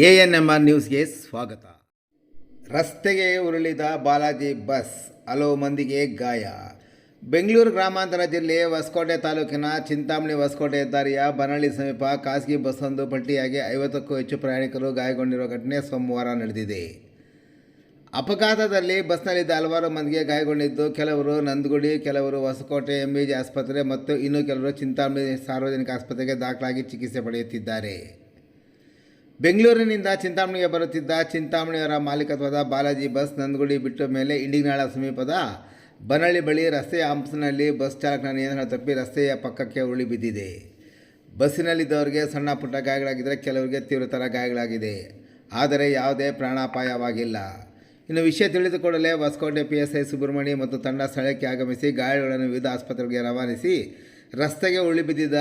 A N M R ನ್ಯೂಸ್ಗೆ ಸ್ವಾಗತ. ರಸ್ತೆಗೆ ಉರುಳಿದ ಬಾಲಾಜಿ ಬಸ್ ಹಲವು ಮಂದಿಗೆ ಗಾಯ. ಬೆಂಗಳೂರು ಗ್ರಾಮಾಂತರ ಜಿಲ್ಲೆ ಹೊಸಕೋಟೆ ತಾಲೂಕಿನ ಚಿಂತಾಮಣಿ ಹೊಸಕೋಟೆ ಹೆದ್ದಾರಿಯ ಬನಹಳ್ಳಿ ಸಮೀಪ ಖಾಸಗಿ ಬಸ್ಸೊಂದು ಪಟ್ಟಿಯಾಗಿ ಐವತ್ತಕ್ಕೂ ಹೆಚ್ಚು ಪ್ರಯಾಣಿಕರು ಗಾಯಗೊಂಡಿರುವ ಘಟನೆ ಸೋಮವಾರ ನಡೆದಿದೆ. ಅಪಘಾತದಲ್ಲಿ ಬಸ್ನಲ್ಲಿದ್ದ ಹಲವಾರು ಮಂದಿಗೆ ಗಾಯಗೊಂಡಿದ್ದು ಕೆಲವರು ನಂದಗುಡಿ, ಕೆಲವರು ಹೊಸಕೋಟೆ ಎಂಬಿಜಿ ಆಸ್ಪತ್ರೆ ಮತ್ತು ಇನ್ನೂ ಕೆಲವರು ಚಿಂತಾಮಣಿ ಸಾರ್ವಜನಿಕ ಆಸ್ಪತ್ರೆಗೆ ದಾಖಲಾಗಿ ಚಿಕಿತ್ಸೆ ಪಡೆಯುತ್ತಿದ್ದಾರೆ. ಬೆಂಗಳೂರಿನಿಂದ ಚಿಂತಾಮಣಿಗೆ ಬರುತ್ತಿದ್ದ ಚಿಂತಾಮಣಿಯವರ ಮಾಲೀಕತ್ವದ ಬಾಲಾಜಿ ಬಸ್ ನಂದಗುಡಿ ಬಿಟ್ಟ ಮೇಲೆ ಇಂಡಿಗ್ನಾಳ ಸಮೀಪದ ಬನಳ್ಳಿ ಬಳಿ ರಸ್ತೆಯ ಹಂಪ್ಸ್ನಲ್ಲಿ ಬಸ್ ಚಾಲಕನ ನಿಯಂತ್ರಣ ತಪ್ಪಿ ರಸ್ತೆಯ ಪಕ್ಕಕ್ಕೆ ಉರುಳಿ ಬಿದ್ದಿದೆ. ಬಸ್ಸಿನಲ್ಲಿದ್ದವರಿಗೆ ಸಣ್ಣ ಪುಟ್ಟ ಗಾಯಗಳಾಗಿದ್ದರೆ ಕೆಲವರಿಗೆ ತೀವ್ರತರ ಗಾಯಗಳಾಗಿದೆ. ಆದರೆ ಯಾವುದೇ ಪ್ರಾಣಾಪಾಯವಾಗಿಲ್ಲ. ಇನ್ನು ವಿಷಯ ತಿಳಿದುಕೊಳ್ಳಲೇ Hosakote P S I Subrahmanya ಮತ್ತು ತಂಡ ಸ್ಥಳಕ್ಕೆ ಆಗಮಿಸಿ ಗಾಯಗಳನ್ನು ವಿವಿಧ ಆಸ್ಪತ್ರೆಗೆ ರವಾನಿಸಿ ರಸ್ತೆಗೆ ಉರುಳಿ ಬಿದ್ದಿದ್ದ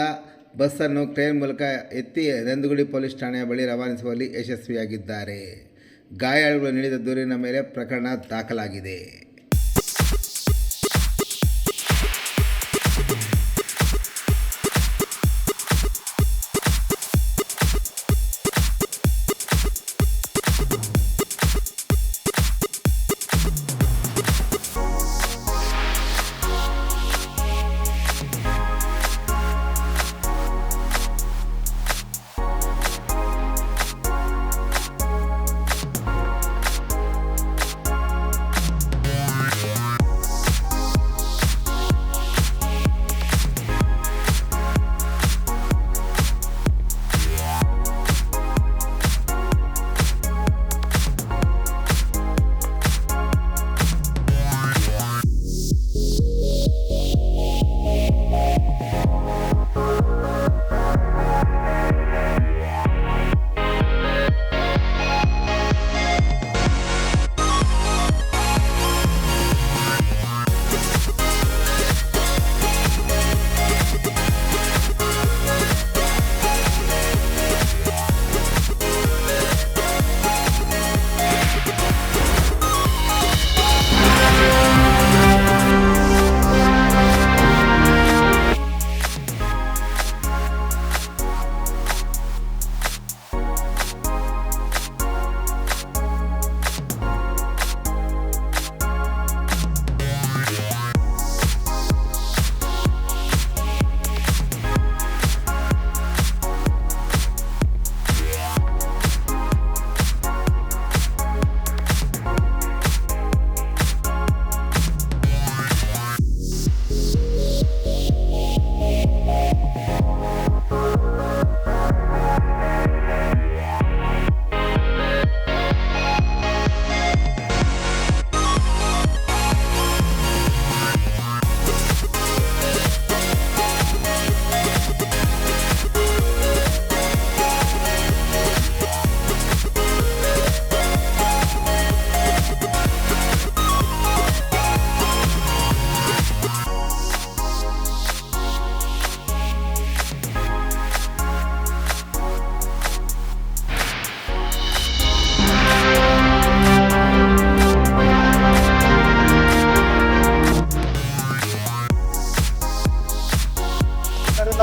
ಬಸ್ಸನ್ನು ಕ್ರೇನ್ ಮೂಲಕ ಎತ್ತಿ ನಂದಗುಡಿ ಪೊಲೀಸ್ ಠಾಣೆಯ ಬಳಿ ರವಾನಿಸುವಲ್ಲಿ ಯಶಸ್ವಿಯಾಗಿದ್ದಾರೆ. ಗಾಯಾಳುಗಳು ನೀಡಿದ ದೂರಿನ ಮೇಲೆ ಪ್ರಕರಣ ದಾಖಲಾಗಿದೆ.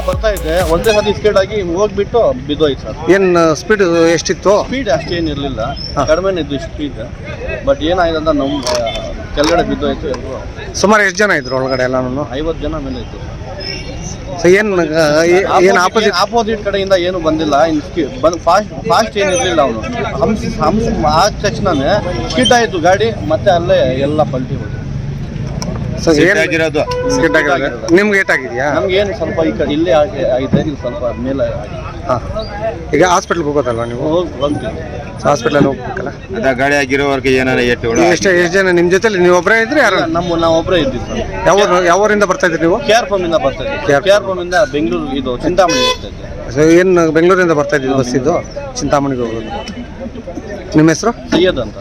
ಬರ್ತಾ ಇದ್ದೆ ಒಂದೇ ಸತಿ ಸ್ಪೀಡ್ ಆಗಿ ಹೋಗ್ಬಿಟ್ಟು ಬಿದ್ದೋಯ್ತು ಸರ್. ಏನು ಸ್ಪೀಡ್ ಎಷ್ಟಿತ್ತು? ಸ್ಪೀಡ್ ಅಷ್ಟೇನು ಇರಲಿಲ್ಲ. ಕಡಿಮೆನೇ ಇದ್ದು ಸ್ಪೀಡ್ ಬಟ್ ಏನಾಗಿದೆ ಅಂತ ನಮ್ಮ ಕೆಳಗಡೆ ಬಿದ್ದೋಯ್ತು ಎಲ್ಲರೂ ಸುಮಾರು ಎಷ್ಟು ಜನ ಇದ್ರು ಒಳಗಡೆ ಎಲ್ಲಾನು ಐವತ್ತು ಜನ ಮೇಲೆ ಇತ್ತು ಸೊ ಏನು ಏನು ಆಪೋಸಿಟ್ ಆಪೋಸಿಟ್ ಕಡೆಯಿಂದ ಏನು ಬಂದಿಲ್ಲ. ಇನ್ ಬಂದು ಫಾಸ್ಟ್ ಫಾಸ್ಟ್ ಏನು ಇರಲಿಲ್ಲ ಅವನು. ಹಂಸ ಹಂಸ ಆದ ತಕ್ಷಣನೇ ಸ್ಕಿಡ್ ಆಯಿತು ಗಾಡಿ ಮತ್ತೆ ಅಲ್ಲೇ ಎಲ್ಲ ಪಲ್ಟಿ ಹೋಯ್ತು. ಸೊ ಏನು ಸ್ಕಿಡ್ ಆಗಿರೋದು. ನಿಮ್ಗೆ ಏಟಾಗಿದೆಯಾ ನಮ್ಗೆ ಏನು ಸ್ವಲ್ಪ ಈ ಕಡೆ ಇಲ್ಲೇ ಆಗಿ ಆಗಿದೆ ಇದು ಸ್ವಲ್ಪ ಮೇಲೆ ಆಗಿದೆ. ಹಾಂ. ಈಗ ಹಾಸ್ಪಿಟ್ಲ್ಗೆ ಹೋಗೋದಲ್ವಾ ನೀವು? ಹೋಗಿ ಬಂದ್ವಿ ಹಾಸ್ಪಿಟ್ಲಲ್ಲಿ ಹೋಗ್ಬೇಕಲ್ಲ? ಅದ ಗಾಡಿ ಆಗಿರೋವರೆಗೆ ಏನಾರ ಏಟು ಈಗ ಎಷ್ಟು ಎಷ್ಟು ಜನ ನಿಮ್ಮ ಜೊತೆಲಿ ನೀವು ಒಬ್ಬರೇ ಇದ್ರೆ ಯಾರು? ನಮ್ಮ ನಾವು ಒಬ್ಬರೇ ಇದ್ದೀವಿ ಸರ್. ಯಾವ ಯಾವೂರಿಂದ ಬರ್ತಾ ಇದ್ರಿ ನೀವು? ಕೆ ಆರ್ ಫಾರ್ಮ್ ಇಂದ ಬರ್ತಾ ಇದ್ದೀವಿ. ಕೆ ಆರ್ ಫಾರ್ಮ್ ಇಂದ ಬೆಂಗಳೂರು ಇದು ಚಿಂತಾಮಣಿ ಹೋಗ್ತಾ ಇದ್ದೆ ಸೊ ಏನು ಬೆಂಗಳೂರಿಂದ ಬರ್ತಾ ಇದ್ದೀವಿ ಬಸ್ ಇದು? ಚಿಂತಾಮಣಿಗೆ ಹೋಗೋದು. ನಿಮ್ಮ ಹೆಸರು? ಸೈಯದ್ ಅಂತ.